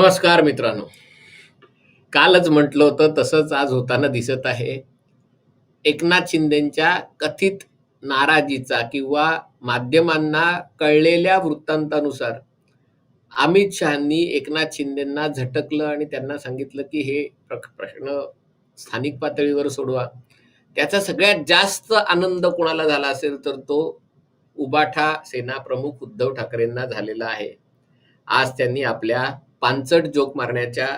नमस्कार मित्रांनो. कालच म्हटलं होतं तसंच आज होताना दिसत आहे. एकनाथ शिंदेच्या कथित नाराजीचा किंवा माध्यमांना कळलेल्या वृत्तांतानुसार अमित शहांनी एकनाथ शिंदेंना झटकलं आणि त्यांना सांगितलं, की हे प्रश्न स्थानिक पातळीवर सोडवा. त्याचा सगळ्यात जास्त आनंद कोणाला झाला असेल तर तो उबाठा सेना प्रमुख उद्धव ठाकरेंना झालेला आहे. आज त्यांनी आपल्या पानचट जोक मारण्याच्या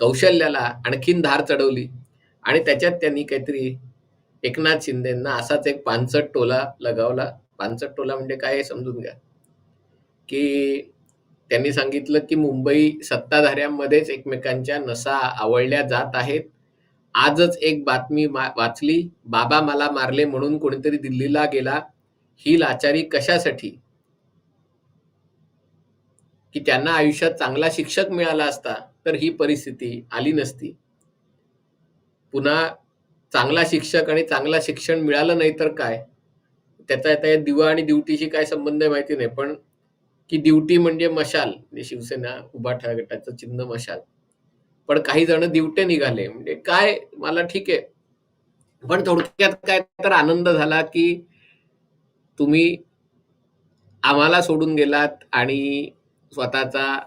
कौशल्याला आणखीन धार चढवली आणि त्याच्यात त्यांनी काहीतरी एकनाथ शिंदेंना असाच एक पानसट टोला लगावला. पानचट टोला म्हणजे काय समजून घ्या, की त्यांनी सांगितलं, की मुंबई सत्ताधाऱ्यांमध्येच एकमेकांच्या नसा आवळल्या जात आहेत. आजच एक बातमी मा वाचली, बाबा मला मारले म्हणून कोणीतरी दिल्लीला गेला. ही लाचारी कशासाठी? की त्यांना आयुष्यात चांगला शिक्षक मिळाला असता, तर ही परिस्थिती आली नसती. पुन्हा चांगला शिक्षक आणि चांगलं शिक्षण मिळालं नाही तर काय? त्याचा आता या दिवा आणि ड्युटीशी काय संबंध आहे माहिती नाही. पण की ड्युटी म्हणजे मशाल, म्हणजे शिवसेना उभाठा गटाचं चिन्ह मशाल. पण काही जण दिवटे निघाले. म्हणजे काय मला ठीक आहे. पण थोडक्यात काय तर आनंद झाला, की तुम्ही आम्हाला सोडून गेलात आणि स्वतःचा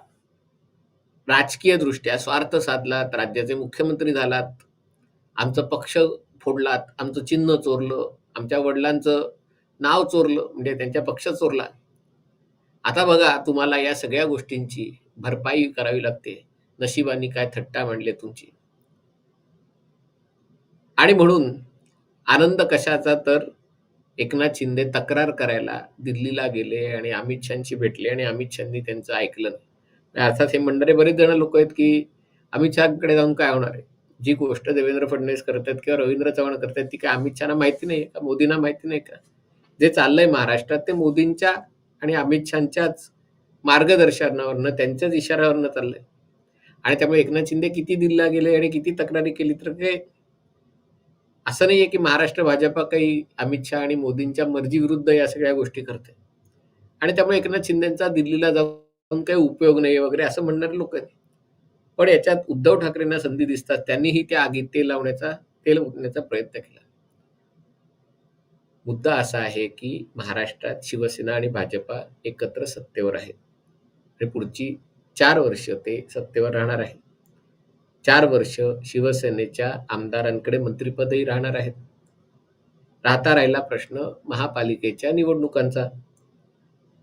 राजकीय दृष्ट्या स्वार्थ साधलात, राज्याचे मुख्यमंत्री झालात, आमचा पक्ष फोडलात, आमचं चिन्ह चोरलं, आमच्या वडिलांचं नाव चोरलं, म्हणजे त्यांच्या पक्ष चोरला. आता बघा तुम्हाला या सगळ्या गोष्टींची भरपाई करावी लागते. नशिबाने काय थट्टा मांडली तुमची. आणि म्हणून आनंद कशाचा तर एकनाथ शिंदे तक्रार करायला दिल्लीला गेले आणि अमित शहांशी भेटले आणि अमित शहांनी त्यांचं ऐकलं नाही. अर्थात हे म्हणणारे बरेच जण लोक आहेत, की अमित शहाकडे जाऊन काय होणार आहे? जी गोष्ट देवेंद्र फडणवीस करतात किंवा रवींद्र चव्हाण करतात ती काय अमित शहाना माहिती नाही का? मोदींना माहिती नाही का? जे चाललंय महाराष्ट्रात ते मोदींच्या आणि अमित शहांच्याच मार्गदर्शनावरनं, त्यांच्याच इशाऱ्यावरनं चाललंय. आणि त्यामुळे एकनाथ शिंदे किती दिल्ला गेले आणि किती तक्रारी केली तर ते असं नाहीये, की महाराष्ट्र भाजपा काही अमित शहा आणि मोदींच्या मर्जीविरुद्ध या सगळ्या गोष्टी करते. आणि त्यामुळे एकनाथ शिंदेचा दिल्लीला जाऊन काही उपयोग नाही वगैरे असं म्हणणारे लोक आहेत. पण याच्यात उद्धव ठाकरेंना संधी दिसतात. त्यांनीही त्या आगीत तेल लावण्याचा तेल ओतण्याचा प्रयत्न केला. मुद्दा असा आहे, की महाराष्ट्रात शिवसेना आणि भाजपा एकत्र सत्तेवर आहेत. आणि पुढची चार वर्ष ते सत्तेवर राहणार आहेत. चार वर्ष शिवसेनेच्या आमदारांकडे मंत्रिपदही राहणार आहेत. राहता राहिला प्रश्न महापालिकेच्या निवडणुकांचा.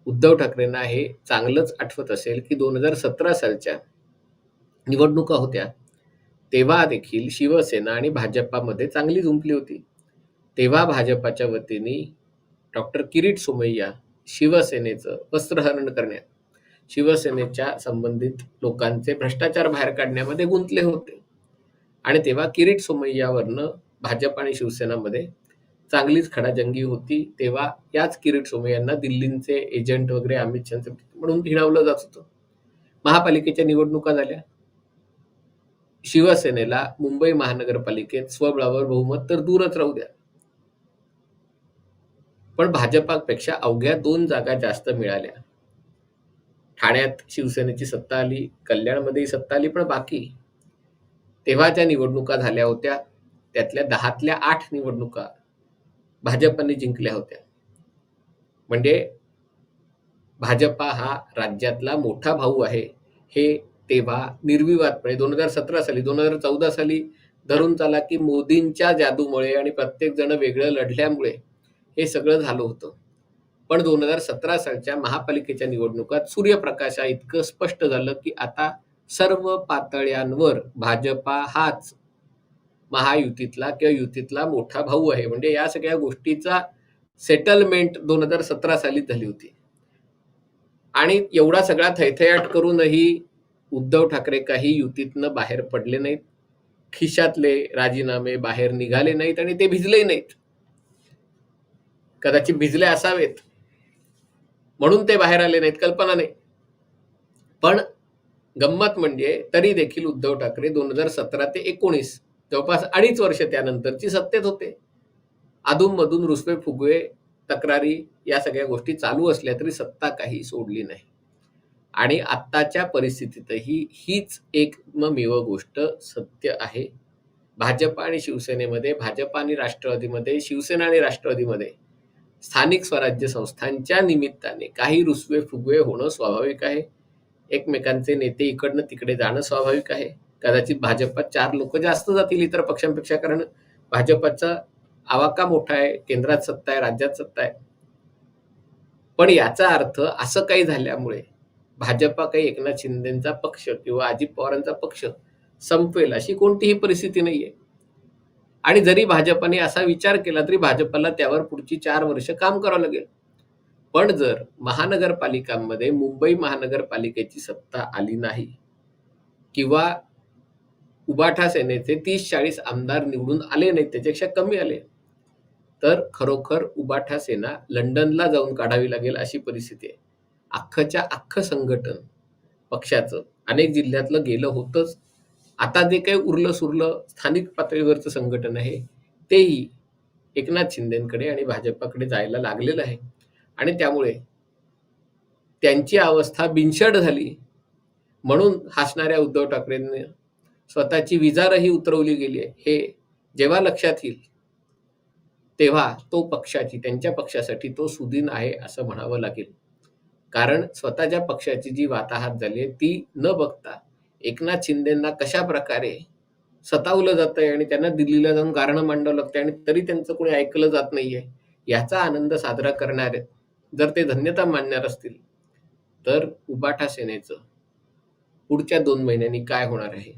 उद्धव ठाकरेंना हे चांगलंच आठवत असेल, की 2017 सालच्या निवडणुका होत्या. तेव्हा देखील शिवसेना आणि भाजपामध्ये चांगली जुंपली होती. तेव्हा भाजपाच्या वतीने डॉक्टर किरीट सोमय्या शिवसेनेचं वस्त्रहरण करण्यात, शिवसेनेच्या संबंधित लोकांचे भ्रष्टाचार बाहेर काढण्यामध्ये गुंतले होते. आणि तेव्हा किरीट सोमय्यावरनं भाजप आणि शिवसेनामध्ये चांगलीच खडाजंगी होती. तेव्हा याच किरीट सोमय्यांना दिल्लीचे एजंट वगैरे अमित शहांचे म्हणून हिणवलं जात होतं. महापालिकेच्या निवडणुका झाल्या. शिवसेनेला मुंबई महानगरपालिकेत स्वबळावर बहुमत तर दूरच राहू द्या. पण भाजपापेक्षा अवघ्या दोन जागा जास्त मिळाल्या. ठाण्यात शिवसेनेची सत्ता आली, कल्याणमध्येही सत्ता आली, पण बाकी तेव्हा ज्या निवडणुका झाल्या होत्या, त्यातल्या 10तल्या 8 निवडणुका भाजपने जिंकल्या होत्या. म्हणजे भाजपा हा राज्यातला मोठा भाऊ आहे, हे तेव्हा निर्विवादपणे 2017 साली, 2014 साली धरून चाला की मोदींच्या जादूमुळे आणि प्रत्येक जण वेगळं लढल्यामुळे हे सगळं झालं होतं. पण 2017 सालच्या महापालिकेच्या निवडणुकात सूर्यप्रकाशा इतकं स्पष्ट झालं, की आता सर्व पातळ्यांवर भाजपा हाच महायुतीतला किंवा युतीतला मोठा भाऊ आहे. म्हणजे या सगळ्या गोष्टीचा सेटलमेंट दोन हजार सतरा साली झाली होती. आणि एवढा सगळा थैथयाट करूनही उद्धव ठाकरे काही युतीतनं बाहेर पडले नाहीत. खिशातले राजीनामे बाहेर निघाले नाहीत आणि ते भिजले नाहीत. कदाचित भिजले असावेत. म्हणून ते बाहेर आले नाहीत, कल्पना नाही. पण गंमत म्हणजे तरी देखील उद्धव ठाकरे 2017 ते 19 जवळपास अडीच वर्ष त्यानंतरची सत्तेत होते. अधूनमधून रुसवे-फुगवे, तक्रारी या सगळ्या गोष्टी चालू असल्या तरी सत्ता काही सोडली नाही. आणि आत्ताच्या परिस्थितीतही हीच एकमेव गोष्ट सत्य आहे. भाजप आणि शिवसेनेमध्ये, भाजप आणि राष्ट्रवादीमध्ये, शिवसेना आणि राष्ट्रवादीमध्ये स्थानिक स्वराज्य संस्थांच्या निमित्ताने काही रुसवे-फुगवे होणं स्वाभाविक आहे. एकमेकांचे नेते इकडनं तिकडे जाणं स्वाभाविक आहे. कदाचित भाजपात चार लोक जास्त जातील इतर पक्षांपेक्षा कारण भाजपचा आवाका मोठा आहे, केंद्रात सत्ता आहे, राज्यात सत्ता आहे. पण याचा अर्थ असं काही झाल्यामुळे भाजपा काही एकनाथ शिंदेचा पक्ष किंवा अजित पवारांचा पक्ष संपवेल अशी कोणतीही परिस्थिती नाहीये. आणि जरी भाजपाने असा विचार केला तरी भाजपला त्यावर पुढची चार वर्ष काम करावं लागेल. पण जर महानगरपालिकांमध्ये मुंबई महानगरपालिकेची सत्ता आली नाही किंवा उबाठा सेनेचे तीस चाळीस आमदार निवडून आले नाहीत, त्याच्यापेक्षा कमी आले, तर खरोखर उबाठा सेना लंडनला जाऊन काढावी लागेल अशी परिस्थिती आहे. अख्खच्या अख्खं संघटन पक्षाचं अनेक जिल्ह्यातलं गेलं होतंच. आता जे काही उरलं-सुरलं स्थानिक पातळीवरचं संघटन आहे, तेही एकनाथ शिंदेकडे आणि भाजपाकडे जायला लागलेलं आहे. आणि त्यामुळे त्यांची अवस्था बिनशड झाली. म्हणून हसणाऱ्या उद्धव ठाकरेंनी स्वतःची विजारही उतरवली गेली आहे. हे जेव्हा लक्षात येईल, तेव्हा तो पक्षाची त्यांच्या पक्षासाठी तो सुदिन आहे असं म्हणावं लागेल. कारण स्वतःच्या पक्षाची जी वाताहात झाली आहे, ती न बघता एकनाथ शिंदेंना कशाप्रकारे सतावलं जातंय आणि त्यांना दिल्लीला जाऊन गारणं मांडावं लागतंय आणि तरी त्यांचं कोणी ऐकलं जात नाहीये, याचा आनंद साजरा करणारे जर ते धन्यता मानणार असतील, तर उबाठा सेनेचं पुढच्या दोन महिन्यांनी काय होणार आहे,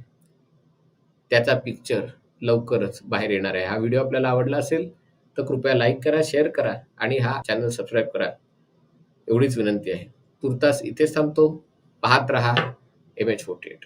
त्याचा पिक्चर लवकरच बाहेर येणार आहे. हा व्हिडिओ आपल्याला आवडला असेल तर कृपया लाईक करा, शेअर करा आणि हा चॅनल सबस्क्राईब करा. एवढीच विनंती आहे. तुर्तास इथेच थांबतो. पाहत रहा eventuated.